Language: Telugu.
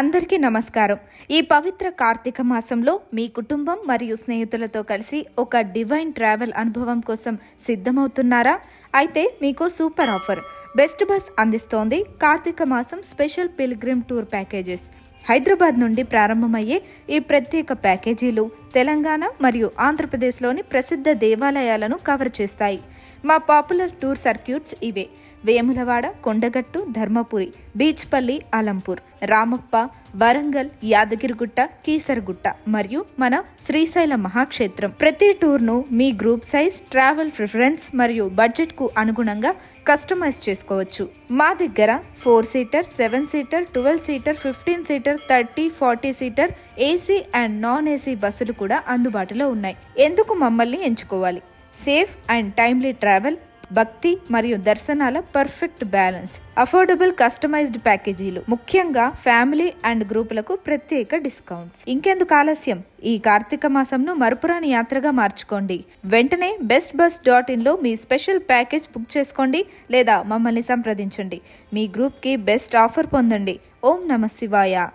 అందరికీ నమస్కారం. ఈ పవిత్ర కార్తీక మాసంలో మీ కుటుంబం మరియు స్నేహితులతో కలిసి ఒక డివైన్ ట్రావెల్ అనుభవం కోసం సిద్ధమవుతున్నారా? అయితే మీకు సూపర్ ఆఫర్. బెస్ట్ బస్ అందిస్తోంది కార్తీక మాసం special pilgrim tour packages. Hyderabad నుండి ప్రారంభమయ్యే ఈ ప్రత్యేక ప్యాకేజీలు తెలంగాణ మరియు ఆంధ్రప్రదేశ్లోని ప్రసిద్ధ దేవాలయాలను కవర్ చేస్తాయి. మా పాపులర్ టూర్ సర్క్యూట్స్ ఇవే. వేములవాడ కొండగట్టు ధర్మపురి బీచ్పల్లి అలంపూర్ రామప్ప వరంగల్ యాదగిరిగుట్ట కీసరగుట్ట మరియు మన శ్రీశైల మహాక్షేత్రం. ప్రతి టూర్ను మీ గ్రూప్ సైజ్ ట్రావెల్ ప్రిఫరెన్స్ మరియు బడ్జెట్కు అనుగుణంగా కస్టమైజ్ చేసుకోవచ్చు. మా దగ్గర four seater seven seater twelve seater fifteen seater thirty forty seater AC and non AC బస్సులు కూడా అందుబాటులో ఉన్నాయి. ఎందుకు మమ్మల్ని ఎంచుకోవాలి? సేఫ్ అండ్ టైమ్లీ ట్రావెల్ భక్తి మరియు దర్శనాల పర్ఫెక్ట్ బ్యాలెన్స్ అఫోర్డబుల్ కస్టమైజ్డ్ ప్యాకేజీలు ముఖ్యంగా ఫ్యామిలీ అండ్ గ్రూపులకు ప్రత్యేక డిస్కౌంట్స్. ఇంకెందుకు ఆలస్యం? ఈ కార్తీక మాసంను మరుపురాని యాత్రగా మార్చుకోండి. వెంటనే బెస్ట్ బస్ డాట్ ఇన్లో మీ స్పెషల్ ప్యాకేజ్ బుక్ చేసుకోండి లేదా మమ్మల్ని సంప్రదించండి. మీ గ్రూప్కి బెస్ట్ ఆఫర్ పొందండి. ఓం నమ శివాయ.